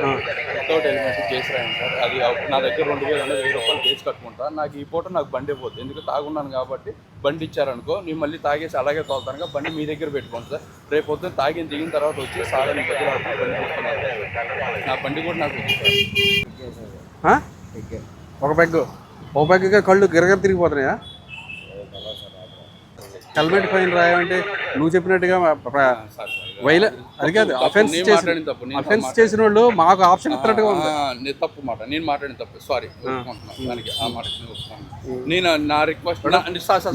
Without helmet case రాయండి sir. అది నా దగ్గర రెండు వేలు అంటే వెయ్యి రూపాయలు కేసు కట్టుకుంటా. నాకు ఈ పూట నాకు బండి పోతుంది ఎందుకు తాగున్నాను కాబట్టి బండి ఇచ్చారనుకో నేను మళ్ళీ తాగేసి అలాగే తోలుతాను బండి మీ దగ్గర పెట్టుకోండి సార్. రేపు పొద్దున్న తాగిన దిగిన తర్వాత వచ్చి సాధారణ బదులు బండి నా బండి కూడా నాకు? ఒక పెగ్గు. ఒక పెగ్గుగా కళ్ళు గిరగర తిరిగిపోతున్నాయా? హెల్మెట్ ఫైన్ రాయాలంటే నువ్వు చెప్పినట్టుగా వైల అది కాదు తప్పు, అఫెన్స్ చేసిన అఫెన్స్ చేసిన వాళ్ళు మాకు ఆప్షన్ ఇస్తున్నట్టుగా ఉంది. తప్పు మాట. నేను మాట్లాడిన తప్పు. సారీ దానికి ఆ మాట నేను నా రిక్వెస్ట్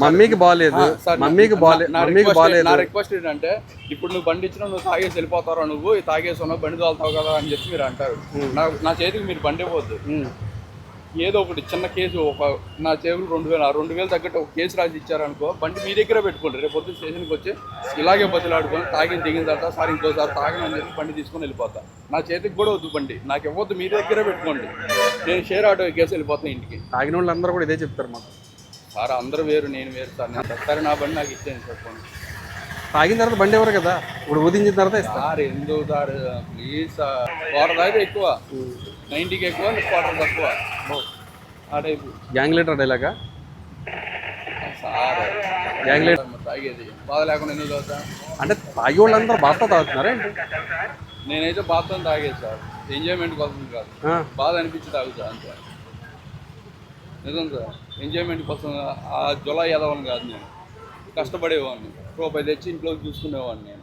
మమ్మీకి బాగాలేదు. మమ్మీకి బాగాలేదు మమ్మీకి బాగాలేదు. నా రిక్వెస్ట్ ఏంటంటే ఇప్పుడు నువ్వు బండి ఇచ్చినా నువ్వు తాగేసి వెళ్ళిపోతారా నువ్వు? తాగేసి ఉన్నావు బండి తోలుతావు కదా అని చెప్పి మీరు అంటారు. నా నా చేతికి మీరు బండి ఇవ్వద్దు. ఏదో ఒకటి చిన్న కేసు ఒక నా చేతులు రెండు వేలు ఆ రెండు వేలు తగ్గట్టు ఒక కేసు రాసి ఇచ్చారనుకో బండి మీ దగ్గర పెట్టుకోండి. రేపు పొద్దున్న స్టేషన్కి వచ్చి ఇలాగే బతులాడుకొని తాగిన దిగిన తర్వాత సార్ ఇంకోసారి తాగనని చెప్పి బండి తీసుకొని వెళ్ళిపోతా. నా చేతికి కూడా వద్దు బండి. నాకు ఇవ్వద్దు మీ దగ్గరే పెట్టుకోండి. నేను షేర్ ఆటో ఎక్కేసి వెళ్ళిపోతాను ఇంటికి. తాగిన వాళ్ళు అందరూ కూడా ఇదే చెప్తారు మాకు. సార్ అందరూ వేరు నేను వేరు సార్. నేను సరే నా బండి నాకు ఇచ్చేయండి సార్ పోనీ. తాగిన తర్వాత బండి ఎవరు కదా? ఇప్పుడు ఉదించిన తర్వాత సార్ ఎందుకు సార్? Please sir. క్వార్టర్ దాకా ఎక్కువ. నైంటీకి ఎక్కువ క్వార్టర్ తక్కువ. గ్యాంగ్ లీటర్ డైలాగా? గ్యాంగ్ లీటర్ తాగేది. బాధ లేకుండా ఎందుకు తాగుతా అంటే తాగి వాళ్ళందరూ బాధతో తాగుతున్నారా ఏంటి? నేనైతే బాధతో తాగేది సార్. ఎంజాయ్మెంట్ కోసం కాదు. బాధ అనిపించి తాగుతా అంతే. నిజం సార్. ఎంజాయ్మెంట్ కోసం ఆ జులై ఎదవని కాదు నేను. కష్టపడేవాడిని. రూపాయి తెచ్చి ఇంట్లో చూసుకునేవాడిని నేను.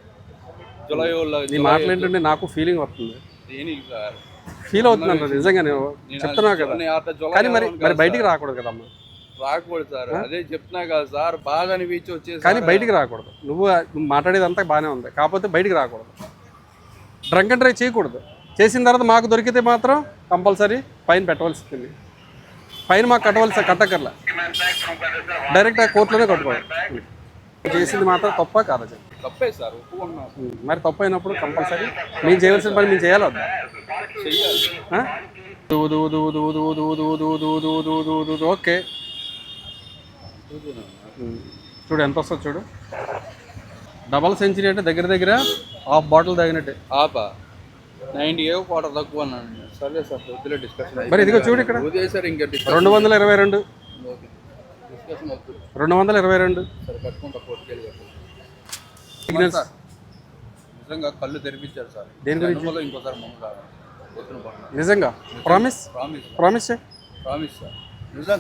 జులై వాళ్ళ నీ మాటలు ఏంటంటే నాకు ఫీలింగ్ వస్తుంది. దేనికి సార్? ఫీల్ అవుతున్నాను నిజంగా నేను నేను చెప్తున్నా కదా. కానీ మరి మరి బయటికి. రాకూడదు కదమ్మా. రాకూడదు సార్. అదే చెప్తున్నా కదా సార్ బాగా అనిపించి వచ్చేసి కానీ బయటికి రాకూడదు. నువ్వు నువ్వు మాట్లాడేది అంతా బాగానే ఉంది. కాకపోతే బయటికి రాకూడదు. డ్రంక్ అండ్ డ్రైవ్ చేయకూడదు. చేసిన తర్వాత మాకు దొరికితే మాత్రం కంపల్సరీ ఫైన్ పెట్టవలసింది ఫైన్ మాకు కట్టవలసి కట్టకర్లా డైరెక్ట్ ఆ కోర్టులోనే కట్టుకోవాలి. చేసింది మాత్రం తప్ప కాదా. తప్పే సార్ ఉం. మరి తప్పు అయినప్పుడు కంపల్సరీ మేము చేయవలసిన పని మేము చేయాలి ఓకే. చూడు ఎంత వస్తుంది చూడు. డబల్ సెంచరీ అంటే దగ్గర దగ్గర హాఫ్ బాటిల్ తగినట్టే. ఆపా. నైన్టీ ఏ వాటర్ తక్కువ సరే సార్ వద్దులే డిస్కషన్ మరి ఇదిగో చూడు ఇక్కడ. ఇంకా రెండు వందల ఇరవై రెండు. రెండు వందల ఇరవై రెండు. సార్ నిజంగా కళ్ళు తెరిపించారు సార్. దేని గురించి? ఇంకోసారి మమ్మల్ని నిజంగా? Promise promise promise promise sir నిజంగా